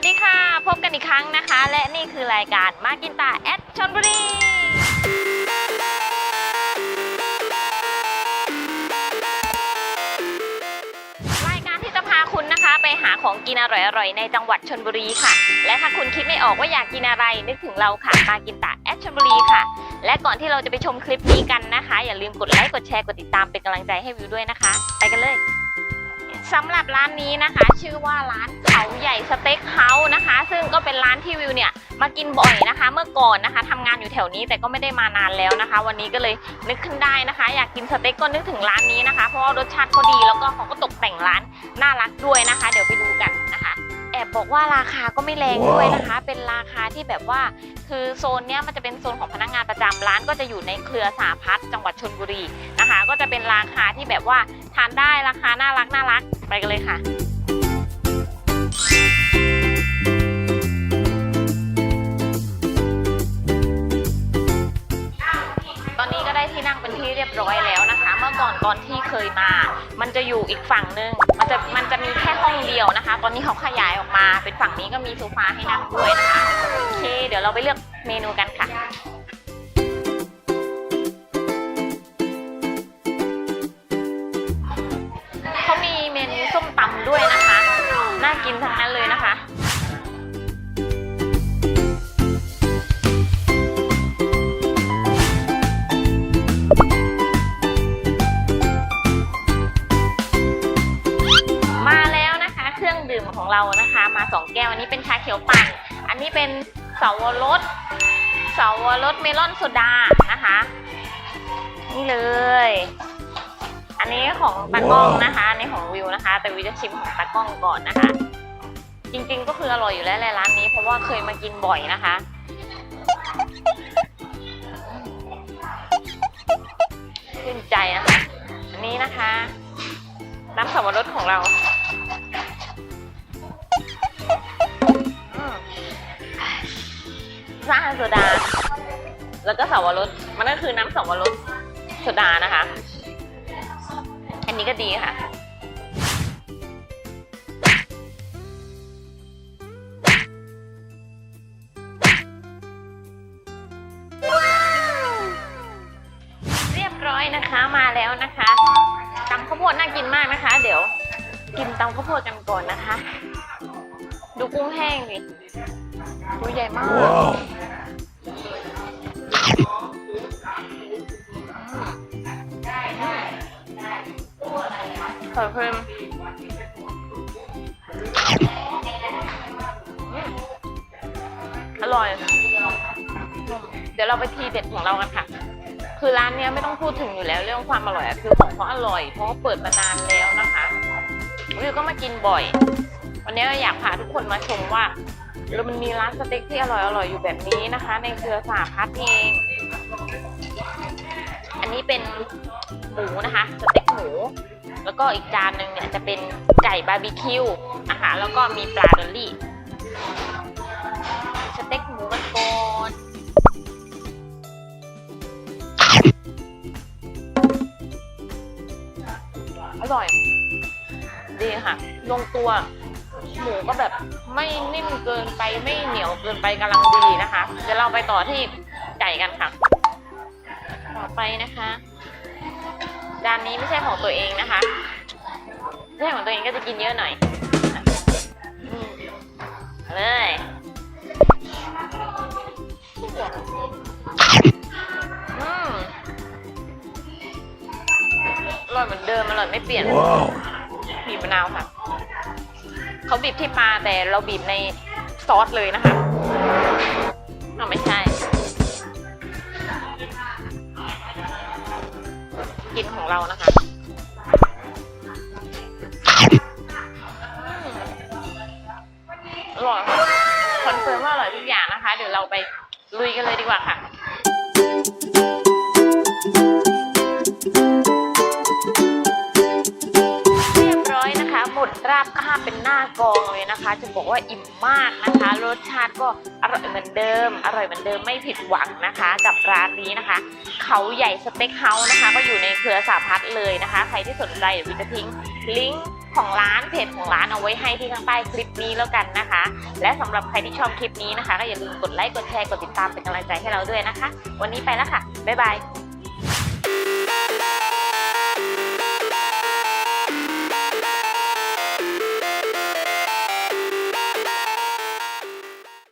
วัสดีค่ะ พบกันอีกครั้งนะคะ และนี่คือรายการมากินตาแอดชนบุรีรายการที่จะพาคุณนะคะ ไปหาของกินอร่อยๆ ในจังหวัดชนบุรีค่ะ และถ้าคุณคิดไม่ออกว่าอยากกินอะไร นึกถึงเราค่ะมากินตาแอดชนบุรีค่ะ และก่อนที่เราจะไปชมคลิปนี้กันนะคะ อย่าลืมกดไลค์กดแชร์กดติดตามเป็นกำลังใจให้วิวด้วยนะคะ ไปกันเลย สำหรับร้านนี้นะคะ ชื่อว่าร้านเขาใหญ่สเต็กเฮาส์นะคะ ซึ่งก็เป็นร้านที่วิวเนี่ยมากินบ่อยนะคะ เมื่อก่อนนะคะทำงานอยู่แถวนี้แต่ก็ไม่ได้มานานแล้วนะคะ วันนี้ก็เลยนึกขึ้นได้นะคะ อยากกินสเต็กก็นึกถึงร้านนี้นะคะ เพราะว่ารสชาติเขาดีแล้วก็เขาก็ตกแต่งร้านน่ารักด้วยนะคะ เดี๋ยวไปดูกัน บบอกว่าราคาก็ไม่แรงด้วยนะคะ เป็นราคาที่แบบว่า คือโซนเนี้ยมันจะเป็นโซนของพนักงานประจำร้านก็จะอยู่ในเครือสาพัฒน์จังหวัดชนบุรีนะคะ ก็จะเป็นราคาที่แบบว่าทานได้ราคาน่ารักน่ารักไปกันเลยค่ะ อนตอนที่เคยมา มันจะอยู่อีกฝั่งหนึ่งมันจะมันจะมีแค่ห้องเดียวนะคะ ตอนนี้เขาขยายออกมา เป็นฝั่งนี้ก็มีโซฟาให้นั่งด้วยนะคะโอเค เดี๋ยวเราไปเลือกเมนูกันค่ะเขามีเมนูส้มตำด้วยนะคะ น่ากินทั้งนั้นเลยนะคะ เรานะคะ มาสองแก้ว อันนี้เป็นชาเขียวปั่น อันนี้เป็นเสาวรสเสาวรสเมลอนโซดานะคะ นี่เลย อันนี้ของตากล้องนะคะอันนี้ของวิวนะคะ แต่วิวจะชิมของตากล้องก่อนนะคะ จริงๆก็คืออร่อยอยู่แล้วแหละร้านนี้ เพราะว่าเคยมากินบ่อยนะคะชื่นใจนะคะ อันนี้นะคะ น้ำสับปะรดของเรา ซ่าโซดา แล้วก็สับปะรดมันก็คือน้ำสับปะรดโซดานะคะ อันนี้ก็ดีค่ะเรียบร้อยนะคะมาแล้วนะคะตำข้าวโพดน่ากินมากนะคะ เดี๋ยว กินตำข้าวโพดกันก่อนนะคะ ดูกุ้งแห้งดิ ตัวใหญ่มาก Wow. ขอเพิ่มอร่อย เดี๋ยวเราไปทีเด็ดของเรากันค่ะ คือร้านเนี้ยไม่ต้องพูดถึงอยู่แล้วเรื่องความอร่อยอะคือของเขาอร่อย เพราะว่าเปิดมานานแล้วนะคะวิวก็มากินบ่อย วันนี้อยากพาทุกคนมาชมว่า เรามันมีร้านสเต็กที่อร่อยอร่อยๆอยู่แบบนี้นะคะ ในเครือสาพัฒน์เองอันนี้เป็นหมูนะคะสเต็กหมู แล้วก็อีกจานหนึ่งเนี่ยจะเป็นไก่บาร์บีคิวนะคะแล้วก็มีปลาดอลลี่สเต็กหมูกันก่อนอร่อย ดีค่ะ ลงตัว หมูก็แบบไม่นิ่มเกินไปไม่เหนียวเกินไปกำลังดีนะคะ เดี๋ยวเราไปต่อที่ไก่กันค่ะ ต่อไปนะคะจานนี้ไม่ใช่ของตัวเองนะคะไม่ใช่ของตัวเองก็จะกินเยอะหน่อยอืมเอาเลยอืมอร่อยเหมือนเดิมอร่อยไม่เปลี่ยน Wow. บีบมะนาวค่ะ เขาบีบที่ปลาแต่เราบีบในซอสเลยนะคะเอาไม่ใช่ กินของเรานะคะอืมอร่อยค่ะคอนเฟิร์มว่าอร่อยทุกอย่างนะคะ เดี๋ยวเราไปลุยกันเลยดีกว่าค่ะ ราบคาบเป็นหน้ากองเลยนะคะ จะบอกว่าอิ่มมากนะคะ รสชาติก็อร่อยเหมือนเดิม อร่อยเหมือนเดิมไม่ผิดหวังนะคะ กับร้านนี้นะคะ เขาใหญ่สเต็กเฮาส์นะคะ ก็อยู่ในเครือสาพัฒเลยนะคะ ใครที่สนใจเดี๋ยววิจะทิ้งลิงก์ของร้านเพจของร้านเอาไว้ให้ที่ข้างใต้คลิปนี้แล้วกันนะคะ และสำหรับใครที่ชอบคลิปนี้นะคะ ก็อย่าลืมกดไลค์กดแชร์กดติดตามเป็นกำลังใจให้เราด้วยนะคะ วันนี้ไปแล้วค่ะบ๊ายบาย